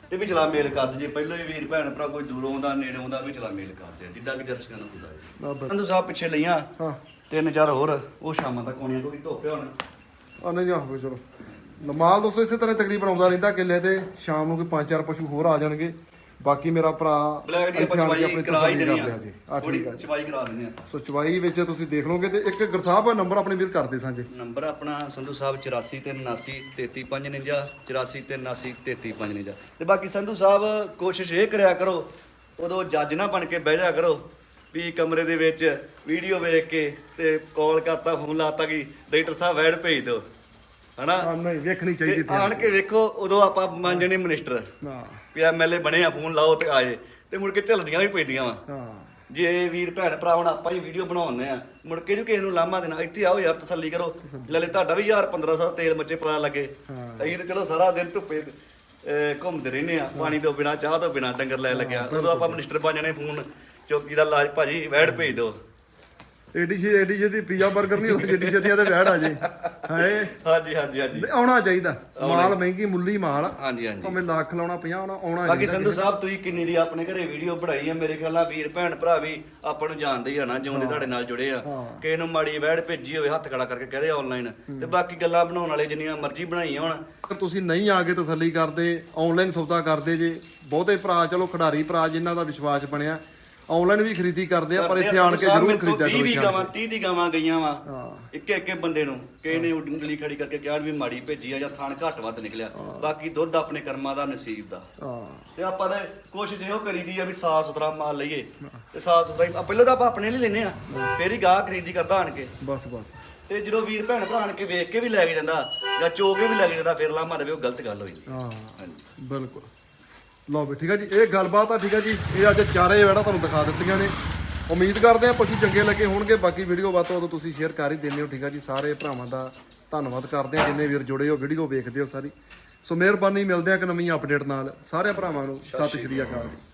ਤੇ ਵੀ ਚਲਾ ਮੇਲ ਕਰ ਜੇ ਪਹਿਲਾਂ ਹੀ ਵੀਰ ਭੈਣ ਭਰਾ ਕੋਈ ਦੂਰੋਂ ਆਉਂਦਾ ਨੇੜੇ ਆਉਂਦਾ ਵੀ ਚਲਾ ਮੇਲ ਕਰਦੇ ਆ ਜਿੱਦਾਂ ਕਿ ਜਰਸੀਆਂ ਨੂੰ ਹੁੰਦਾ ਹੈ ਨਾ ਬਸ। ਸੰਧੂ ਸਾਹਿਬ ਪਿੱਛੇ ਲਈਆਂ। ਹਾਂ। ਤਿੰਨ ਚਾਰ ਹੋਰ ਉਹ ਸ਼ਾਮਾਂ ਤੱਕ ਆਉਣੀਆਂ ਕਿਉਂਕਿ ਧੁੱਪੇ ਹੁਣ। ਆ ਨਹੀਂ ਆ ਹੋਵੇ ਚਲੋ। ਮਾਲ ਦੋਸਤੋ ਇਸੇ ਤਰ੍ਹਾਂ ਤਕਰੀਬਨ ਆਉਂਦਾ ਰਹਿੰਦਾ ਕਿੱਲੇ ਤੇ। ਸ਼ਾਮ ਨੂੰ ਕੋਈ ਪੰਜ ਚਾਰ ਪਸ਼ੂ ਹੋਰ ਆ ਜਾਣਗੇ। ਬਾਕੀ ਮੇਰਾ ਭਰਾ ਬਲੈਕ ਦੀ ਇੱਥੇ ਆਪਾਂ ਆਣ ਕੇ ਚਵਾਈ ਆਪਣੀ ਕਰਾ ਹੀ ਤਸੱਲੀ ਦੇਣੀ ਕਰ ਆ ਲਿਆ ਜੀ ਆ ਠੀਕ ਆ ਜੀ। ਚਵਾਈ ਕਰਾ ਦਿੰਦੇ ਆ। ਸੋ ਚਵਾਈ ਵਿੱਚ ਤੁਸੀਂ ਦੇਖ ਲਓਗੇ ਤੇ ਇੱਕ ਗੁਰਸਾਹਿਬ ਨੰਬਰ ਆਪਣੇ ਵੀਰ ਕਰਦੇ ਸਾਂਝੇ। ਨੰਬਰ ਆਪਣਾ ਸੰਧੂ ਸਾਹਿਬ 84 ਤੇ 79 3359 84 ਤੇ 79 3359 ਤੇ ਬਾਕੀ ਸੰਧੂ ਸਾਹਿਬ ਕੋਸ਼ਿਸ਼ ਇਹ ਕਰਿਆ ਕਰੋ ਉਦੋਂ ਜੱਜ ਨਾ ਬਣ ਕੇ ਬਹਿ ਜਾ ਕਰੋ ਵੀ ਕਮਰੇ ਦੇ ਵਿੱਚ ਵੀਡੀਓ ਵੇਖ ਕੇ ਤੇ ਕਾਲ ਕਰਤਾ ਫੋਨ ਲਾਤਾ ਕਿ ਡਾਕਟਰ ਸਾਹਿਬ ਵੈਡ ਭੇਜ ਦਿਓ। ਹਨਾ? ਨਹੀਂ ਵੇਖਣੀ ਤੇ ਚਾਹੀਦੀ ਆਣ ਕੇ ਵੇਖੋ ਉਦੋਂ ਆਪਾਂ ਮੰਨਜਣੇ ਮਿਨਿਸਟਰ। ਹਾਂ। ਵੀ ਐਮਐਲਏ ਬਣੇ ਆ ਫੋਨ ਲਾਓ ਤੇ ਆਏ ਤੇ ਮੁੜ ਕੇ ਝੱਲਦੀਆਂ ਵੀ ਪੈਂਦੀਆਂ ਵਾ। ਹਾਂ। ਜੇ ਵੀਰ ਭੈਣ ਭਰਾ ਹੁਣ ਆਪਾਂ ਹੀ ਵੀਡੀਓ ਬਣਾਉਂਦੇ ਆ ਮੁੜ ਕੇ ਜੋ ਕਿਸੇ ਨੂੰ ਲਾਮਾ ਦੇਣਾ। ਇੱਥੇ ਆਓ ਯਾਰ ਤਸੱਲੀ ਕਰੋ। ਲਲੇ ਤੁਹਾਡਾ ਵੀ ਯਾਰ 1500 ਤੇਲ ਮੱਚੇ ਪਤਾ ਲੱਗੇ। ਅਸੀਂ ਤੇ ਚਲੋ ਸਾਰਾ ਦਿਨ ਧੁੱਪੇ ਘੁੰਮਦੇ ਰਹਿੰਦੇ ਆ। ਪਾਣੀ ਤੋਂ ਬਿਨਾ ਚਾਹ ਤੋਂ ਬਿਨਾ ਡੰਗਰ ਲੈ ਲੱਗਿਆ ਉਦੋਂ ਆਪਾਂ ਮਿਨਿਸਟਰ ਬਣ ਜਾਣੇ ਫੋਨ। ਚੌਕੀ ਦਾ ਲਾਜ ਭਾਜੀ ਵੈੜ ਭੇਜ ਦਿਓ। ਏਡੀ ਛੇ ਏਡੀ ਛੇਤੀ ਪੀਜ਼ਾ 버ਗਰ ਨਹੀਂ ਹੁੰਦਾ ਜਿੱਡੀ ਛੇਤੀ ਤੇ ਵੈੜ ਆ ਜੇ। ਹਾਏ ਹਾਂਜੀ ਹਾਂਜੀ ਹਾਂਜੀ। ਆਉਣਾ ਚਾਹੀਦਾ। ਮਾਲ ਮਹਿੰਗੀ ਮੁੱਲੀ ਮਾਲ। ਆ। ਹਾਂਜੀ ਹਾਂਜੀ। ਭਾਵੇਂ ਲੱਖ ਲਾਉਣਾ 50 ਆਉਣਾ ਆਉਣਾ ਬਾਕੀ ਚਾਹੀਦਾ ਸੰਧੂ ਸਾਹਿਬ ਤੁਸੀਂ ਕਿੰਨੀ ਦੀ ਆਪਣੇ ਘਰੇ ਵੀਡੀਓ ਬਣਾਈ ਆ? ਮੇਰੇ ਖਿਆਲ ਨਾਲ ਵੀਰ ਭੈਣ ਭਰਾ ਵੀ ਆਪਾਂ ਨੂੰ ਜਾਣਦੇ ਹੀ ਆ ਨਾ ਜਿਉਂ ਦੇ ਤੁਹਾਡੇ ਨਾਲ ਜੁੜੇ ਆ। ਹਾਂ। ਕਿਸੇ ਨੂੰ ਮਾੜੀ ਵੈੜ ਭੇਜੀ ਹੋਵੇ ਹੱਥ ਖੜਾ ਕਰਕੇ ਕਹਦੇ ਆਨਲਾਈਨ ਤੇ ਬਾਕੀ ਗੱਲਾਂ ਬਣਾਉਣ ਵਾਲੇ ਜਿੰਨੀਆਂ ਮਰਜ਼ੀ ਬਣਾਈਆਂ ਹੋਣ। ਅਗਰ ਤੁਸੀਂ ਨਹੀਂ ਆ ਕੇ ਤਸੱਲੀ ਕਰਦੇ ਆਨਲਾਈਨ ਸੌਦਾ ਕਰਦੇ ਜੇ ਬਹੁਤੇ ਭਰਾ ਚਲੋ ਖਿਡਾਰੀ ਭਰਾ ਜਿਨ੍ਹਾਂ ਦਾ ਵਿਸ਼ਵਾਸ ਬਣਿਆ ਆਨਲਾਈਨ ਵੀ ਖਰੀਦੀ ਕਰਦੇ ਆ ਪਰ ਇੱਥੇ ਆਣ ਕੇ ਜ਼ਰੂਰ ਖਰੀਦਿਆ 20 ਕਰੋ ਵੀ ਸ਼ਾਮ ਗਾਵਾਂ 30 ਦੀ ਗਾਵਾਂ ਗਈਆਂ ਵਾ। ਇੱਕ ਇੱਕ ਬੰਦੇ ਨੂੰ ਕਿਸੇ ਨੇ ਉਂਗਲੀ ਖੜੀ ਕਰਕੇ ਕਿਹਾ ਵੀ ਮਾੜੀ ਭੇਜੀ ਆ ਜਾਂ ਥਾਣ ਘੱਟ ਵੱਧ ਨਿਕਲਿਆ। ਬਾਕੀ ਦੁੱਧ ਆਪਣੇ ਕਰਮਾਂ ਦਾ ਨਸੀਬ ਦਾ। ਤੇ ਆਪਾਂ ਨੇ ਕੋਸ਼ਿਸ਼ ਇਹੋ ਕਰੀਦੀ ਆ ਵੀ ਸਾਫ਼ ਸੁਥਰਾ ਮਾਲ ਲਈਏ। ਤੇ ਸਾਫ਼ ਸੁਥਰਾ ਪਹਿਲਾਂ ਤਾਂ ਆਪਾਂ ਆਪਣੇ ਲਈ ਲੈਨੇ ਆ। ਫੇਰ ਹੀ ਗਾਹ ਖਰੀਦੀ ਕਰਦਾ ਆਣ ਕੇ। ਬਸ ਬਸ। ਤੇ ਜਦੋਂ ਵੀਰ ਭੈਣ ਭਰਾ ਆਣ ਕੇ ਵੇਖ ਕੇ ਵੀ ਲੈ ਕੇ ਜਾਂਦਾ ਜਾਂ ਚੋ ਕੇ ਵੀ ਲੈ ਕੇ ਜਾਂਦਾ ਫਿਰ ਲਾਮਾ ਦੇਵੇ ਉਹ ਗਲਤ ਗੱਲ ਹੋਈ ਹਾਂ। ਬਿਲਕੁਲ। ਲਓ ਵੀ, ਠੀਕ ਹੈ ਜੀ, ਇਹ ਗੱਲਬਾਤ ਆ, ਠੀਕ ਹੈ ਜੀ, ਇਹ ਅੱਜ ਚਾਰੇ ਵੜਾ ਤੁਹਾਨੂੰ ਦਿਖਾ ਦਿੱਤੀਆਂ ਨੇ। ਉਮੀਦ ਕਰਦੇ ਆ ਪਸ਼ੂ ਚੰਗੇ ਲੱਗੇ ਹੋਣਗੇ, ਬਾਕੀ ਵੀਡੀਓ ਵੱਧ ਤੋਂ ਵੱਧ ਤੁਸੀਂ ਸ਼ੇਅਰ ਕਰ ਹੀ ਦਿੰਦੇ ਹੋ, ਠੀਕ ਆ ਜੀ, ਸਾਰੇ ਭਰਾਵਾਂ ਦਾ ਧੰਨਵਾਦ ਕਰਦੇ ਆ, ਜਿੰਨੇ ਵੀਰ ਜੁੜੇ ਹੋ, ਵੀਡੀਓ ਵੇਖਦੇ ਹੋ ਸਾਰੀ। ਸੋ ਮਿਹਰਬਾਨੀ, ਮਿਲਦੇ ਆ ਇੱਕ ਨਵੀਂ ਅਪਡੇਟ ਨਾਲ। ਸਾਰੇ ਭਰਾਵਾਂ ਨੂੰ, ਸਤਿ ਸ਼੍ਰੀ ਅਕਾਲ। ਜੀ